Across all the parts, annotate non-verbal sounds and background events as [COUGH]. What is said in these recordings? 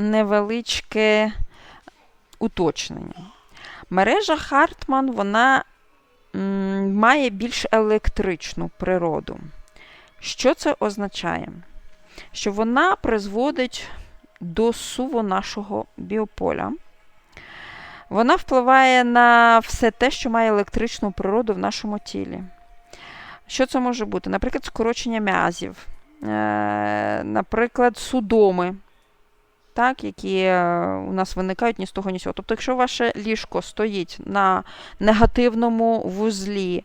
невеличке уточнення. Мережа Хартман вона має більш електричну природу. Що це означає? Що вона призводить до суву нашого біополя. Вона впливає на все те, що має електричну природу в нашому тілі. Що це може бути? Наприклад, скорочення м'язів, е, наприклад, судоми, так, які е, у нас виникають ні з того, ні з цього. Тобто, якщо ваше ліжко стоїть на негативному вузлі,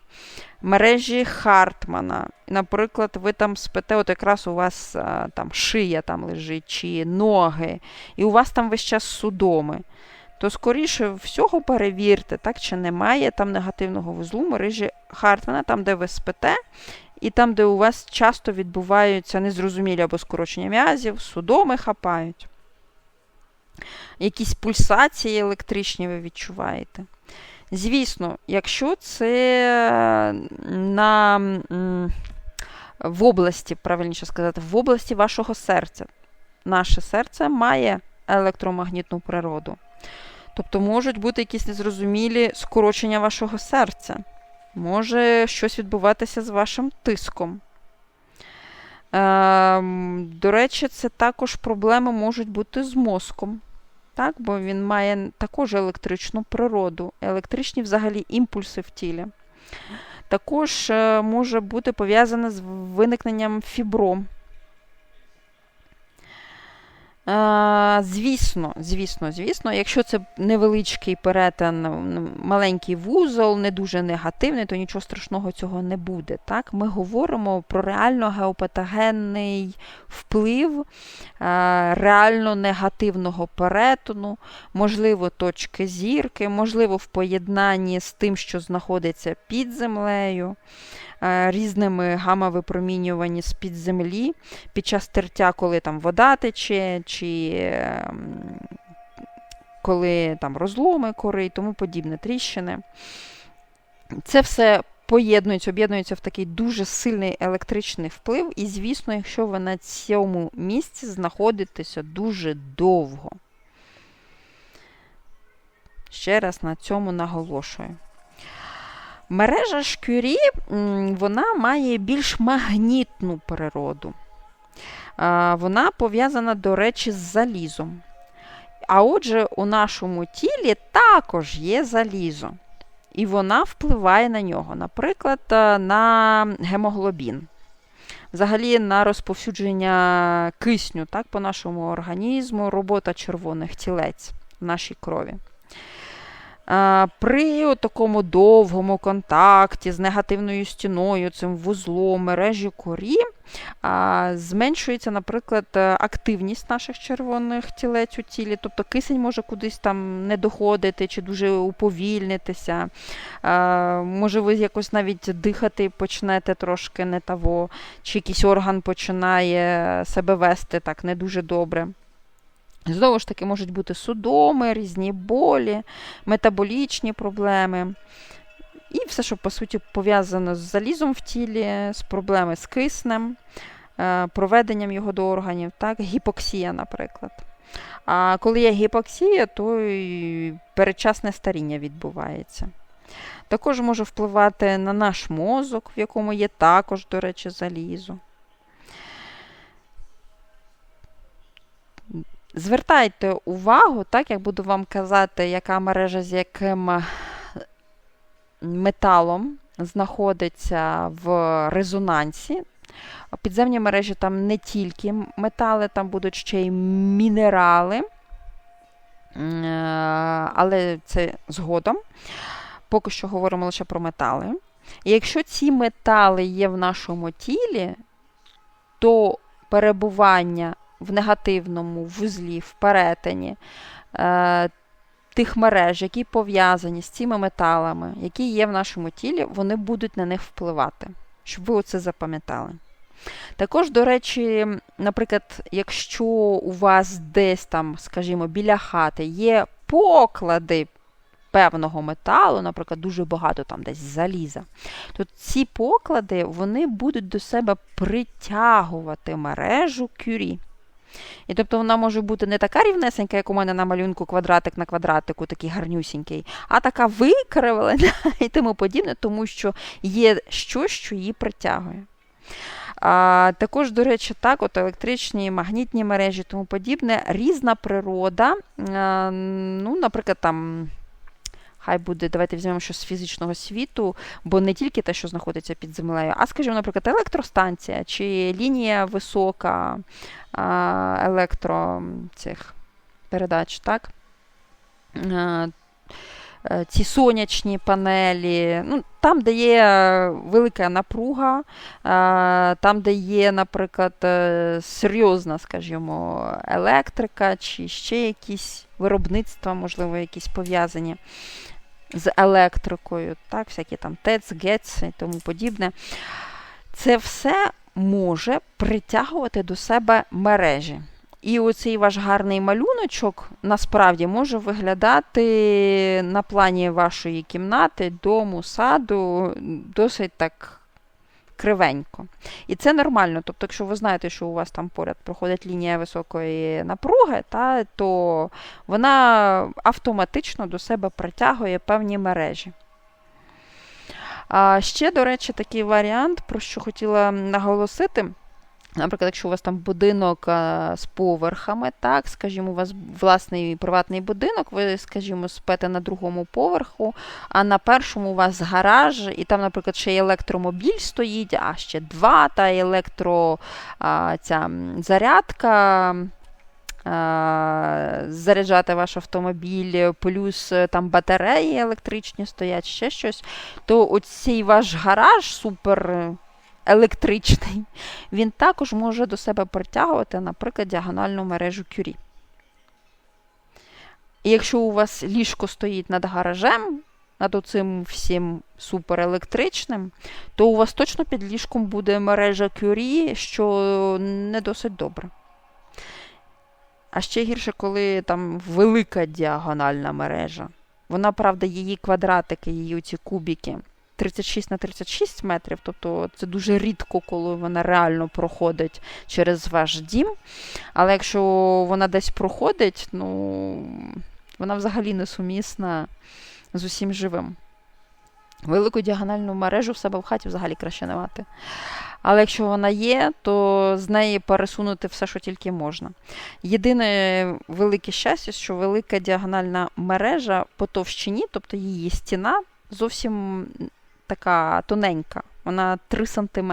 мережі Хартмана, наприклад, ви там спите, от якраз у вас е, там шия там лежить, чи ноги, і у вас там весь час судоми, то скоріше всього перевірте, так, чи немає там негативного вузлу мережі Хартмана, там, де ви спите, і там, де у вас часто відбуваються незрозумілі або скорочення м'язів, судоми хапають. Якісь пульсації електричні ви відчуваєте. Звісно, якщо це на, в області, правильніше сказати, в області вашого серця, наше серце має електромагнітну природу. Тобто можуть бути якісь незрозумілі скорочення вашого серця. Може щось відбуватися з вашим тиском. Ем, до речі, це також проблеми можуть бути з мозком. Так, Бо він має також електричну природу, електричні взагалі імпульси в тілі. Також е, може бути пов'язане з виникненням фібром. Звісно, звісно, звісно, якщо це невеличкий перетин, маленький вузол, не дуже негативний, то нічого страшного цього не буде. Так? Ми говоримо про реально геопатогенний вплив реально негативного перетину, можливо, точки зірки, можливо, в поєднанні з тим, що знаходиться під землею. Е, різними гамма-випромінюванні з-під землі під час тертя, коли там вода тече, чи ем, коли там розломи кори і тому подібне, тріщини. Це все поєднується, об'єднується в такий дуже сильний електричний вплив, і, звісно, якщо ви на цьому місці знаходитеся дуже довго. Ще раз на цьому наголошую. Мережа шкюрі вона має більш магнітну природу. Вона пов'язана, до речі, з залізом. А отже, у нашому тілі також є залізо. І вона впливає на нього, наприклад, на гемоглобін. Взагалі на розповсюдження кисню так, по нашому організму, робота червоних тілець в нашій крові. При такому довгому контакті з негативною стіною, цим вузлом, мережі корі, зменшується, наприклад, активність наших червоних тілець у тілі, тобто кисень може кудись там не доходити чи дуже уповільнитися. Може, ви якось навіть дихати почнете трошки не того, чи якийсь орган починає себе вести так не дуже добре. Знову ж таки, можуть бути судоми, різні болі, метаболічні проблеми. І все, що, по суті, пов'язано з залізом в тілі, з проблеми з киснем, е, проведенням його до органів, так, гіпоксія, наприклад. А коли є гіпоксія, то і передчасне старіння відбувається. Також може впливати на наш мозок, в якому є також, до речі, залізо. Звертайте увагу, так, як буду вам казати, яка мережа з яким металом знаходиться в резонансі. Підземні мережі там не тільки метали, там будуть ще й мінерали, але це згодом. Поки що говоримо лише про метали. І якщо ці метали є в нашому тілі, то перебування в негативному вузлі, в перетині е, тих мереж, які пов'язані з цими металами, які є в нашому тілі, вони будуть на них впливати, щоб ви оце запам'ятали. Також, до речі, наприклад, якщо у вас десь там, скажімо, біля хати є поклади певного металу, наприклад, дуже багато там десь заліза, то ці поклади вони будуть до себе притягувати мережу кюрі. І тобто вона може бути не така рівнесенька, як у мене на малюнку квадратик на квадратику, такий гарнюсінький, а така викривлена [LAUGHS] і тому подібне, тому що є щось, що її притягує. А, Також, до речі, так, от електричні, магнітні мережі тому подібне, різна природа. А, ну, Наприклад, там. Хай буде, давайте візьмемо щось з фізичного світу, бо не тільки те, що знаходиться під землею, а, скажімо, наприклад, електростанція чи лінія висока електро цих передач, так? Е, ці сонячні панелі, ну, там, де є велика напруга, там, де є, наприклад, е, серйозна, скажімо, електрика, чи ще якісь виробництва, можливо, якісь пов'язані з електрикою, так, всякі там ТЕЦ, ГЕЦ і тому подібне. Це все може притягувати до себе мережі. І оцей ваш гарний малюночок насправді може виглядати на плані вашої кімнати, дому, саду досить так кривенько. І це нормально. Тобто, якщо ви знаєте, що у вас там поряд проходить лінія високої напруги, та, то вона автоматично до себе притягує певні мережі. А ще, до речі, такий варіант, про що хотіла наголосити. Наприклад, якщо у вас там будинок з поверхами, так, скажімо, у вас власний приватний будинок, ви, скажімо, спите на другому поверху, а на першому у вас гараж, і там, наприклад, ще електромобіль стоїть, а ще два, та електро а, ця зарядка. Заряджати ваш автомобіль, плюс там батареї електричні стоять, ще щось, то оцей ваш гараж супер електричний, він також може до себе притягувати, наприклад, діагональну мережу кюрі. І якщо у вас ліжко стоїть над гаражем, над оцим всім суперелектричним, то у вас точно під ліжком буде мережа кюрі, що не досить добре. А ще гірше, коли там велика діагональна мережа. Вона, правда, її квадратики, її оці кубики 36 на 36 метрів, тобто це дуже рідко, коли вона реально проходить через ваш дім. Але якщо вона десь проходить, ну, вона взагалі несумісна з усім живим. Велику діагональну мережу в себе в хаті взагалі краще не мати. Але якщо вона є, то з неї пересунути все, що тільки можна. Єдине велике щастя, що велика діагональна мережа по товщині, тобто її стіна, зовсім така тоненька, вона 3 см.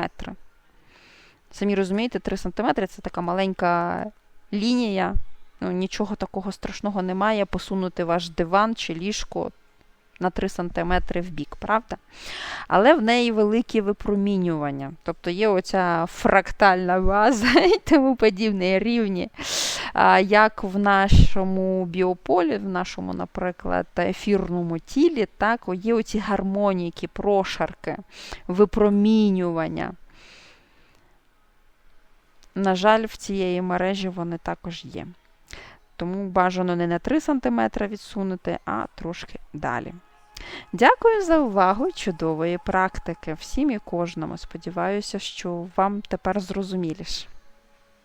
Самі розумієте, 3 см це така маленька лінія. Ну, Нічого такого страшного немає. Посунути ваш диван чи ліжко на 3 см в бік, правда? Але в неї великі випромінювання. Тобто є оця фрактальна база [LAUGHS] і тому подібні рівні, як в нашому біополі, в нашому, наприклад, ефірному тілі, так, є оці гармоніки, прошарки, випромінювання. На жаль, в цієї мережі вони також є. Тому бажано не на 3 см відсунути, а трошки далі. Дякую за увагу чудової практики. Всім і кожному. Сподіваюся, що вам тепер зрозуміліше.